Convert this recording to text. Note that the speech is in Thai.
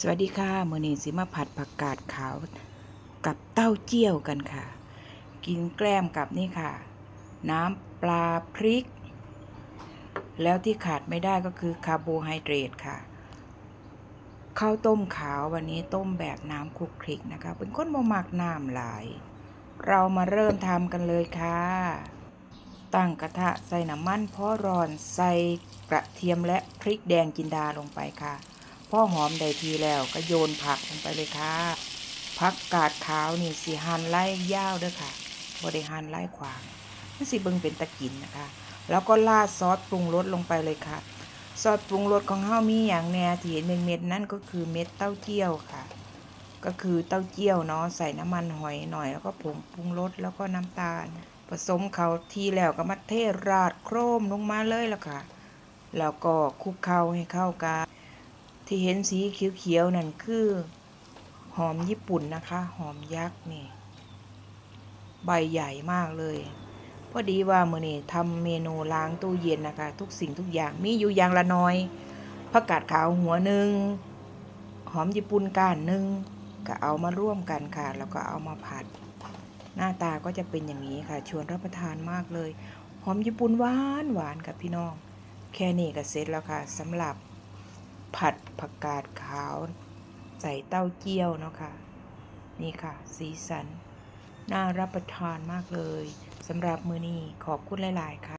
สวัสดีค่ะมือนี้สิมาผัดผักกาดขาวกับเต้าเจี้ยวกันค่ะ กินแกล้มกับนี่ค่ะ น้ำปลาพริก แล้วที่ขาดไม่ได้ก็คือคาร์โบไฮเดรตค่ะข้าวต้มขาววันนี้ต้มแบบน้ำคลุกคลิกนะคะ เป็นคนบ่มักน้ำหลาย เรามาเริ่มทำกันเลยค่ะ ตั้งกระทะใส่น้ำมันพอร้อนใส่กระเทียมและพริกแดงจินดาลงไปค่ะ พ่อหอมได้ทีแล้วก็โยนผักลงไปเลยค่ะผักกาดขาวนี่สิหั่นไล่ยาวด้อค่ะบ่ได้หั่นไล่ขวางมันสิเบิ่งเป็นตะกินนะคะ แล้วก็ราดซอสปรุงรสลงไปเลยค่ะ ซอสปรุงรสของเฮามีอย่างแน่ที่เห็นเป็นเม็ดนั่นก็คือเม็ดเต้าเจี้ยวค่ะ ก็คือเต้าเจี้ยวเนาะใส่น้ำมันหอยหน่อยแล้วก็ผงปรุงรสแล้วก็น้ำตาล ผสมเขาทีแล้วก็มาเทราดโครมลงมาเลยละค่ะ แล้วก็คลุกเคล้าให้เข้ากัน ที่เห็นสีเขียวๆนั่นคือ หอมญี่ปุ่นนะคะ หอมยักษ์นี่ ใบใหญ่มากเลย พอดีว่ามื้อนี้ทำเมนูล้างตู้เย็นนะคะ ทุกสิ่งทุกอย่างมีอยู่อย่างละน้อยผักกาดขาวหัวหนึ่งหอมญี่ปุ่นก้านหนึ่งก็เอามาร่วมกันค่ะ แล้วก็เอามาผัด หน้าตาก็จะเป็นอย่างนี้ค่ะ ชวนรับประทานมากเลย หอมญี่ปุ่นหวานหวานกับพี่น้อง แค่นี้ก็เสร็จแล้วค่ะสำหรับ ผัดผักกาดขาว ใส่เต้าเจี้ยวเนาะค่ะ นี่ค่ะ สีสัน น่ารับประทานมากเลยสำหรับมือนี้ขอบคุณหลาย ๆ ค่ะ